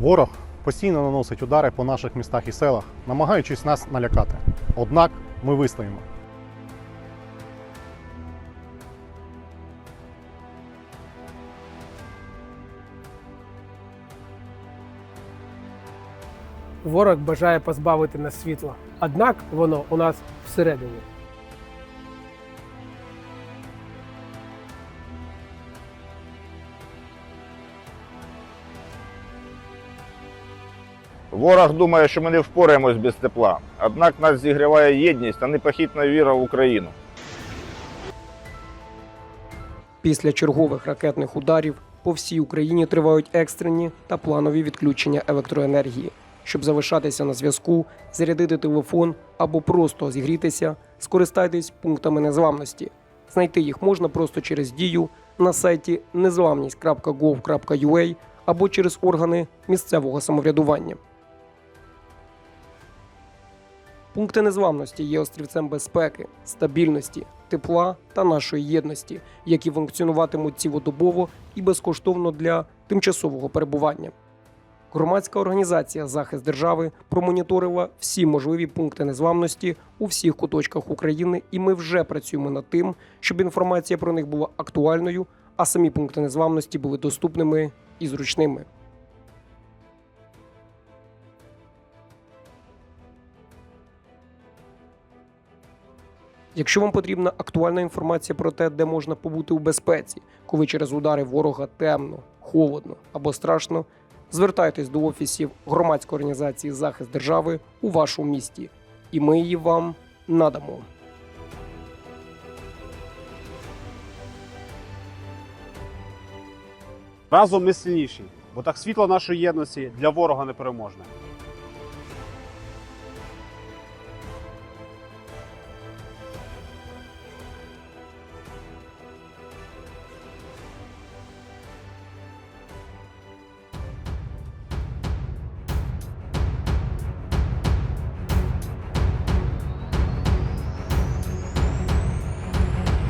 Ворог постійно наносить удари по наших містах і селах, намагаючись нас налякати. Однак ми вистоїмо. Ворог бажає позбавити нас світла, однак воно у нас всередині. Ворог думає, що ми не впораємось без тепла. Однак нас зігріває єдність та непохитна віра в Україну. Після чергових ракетних ударів по всій Україні тривають екстрені та планові відключення електроенергії. Щоб залишатися на зв'язку, зарядити телефон або просто зігрітися, скористайтесь пунктами незламності. Знайти їх можна просто через дію на сайті незламність.gov.ua або через органи місцевого самоврядування. Пункти незламності є острівцем безпеки, стабільності, тепла та нашої єдності, які функціонуватимуть цілодобово і безкоштовно для тимчасового перебування. Громадська організація Захист держави промоніторила всі можливі пункти незламності у всіх куточках України, і ми вже працюємо над тим, щоб інформація про них була актуальною, а самі пункти незламності були доступними і зручними. Якщо вам потрібна актуальна інформація про те, де можна побути у безпеці, коли через удари ворога темно, холодно або страшно, звертайтесь до офісів громадської організації Захист держави у вашому місті, і ми її вам надамо. Разом ми сильніші, бо так світло нашої єдності для ворога непереможне.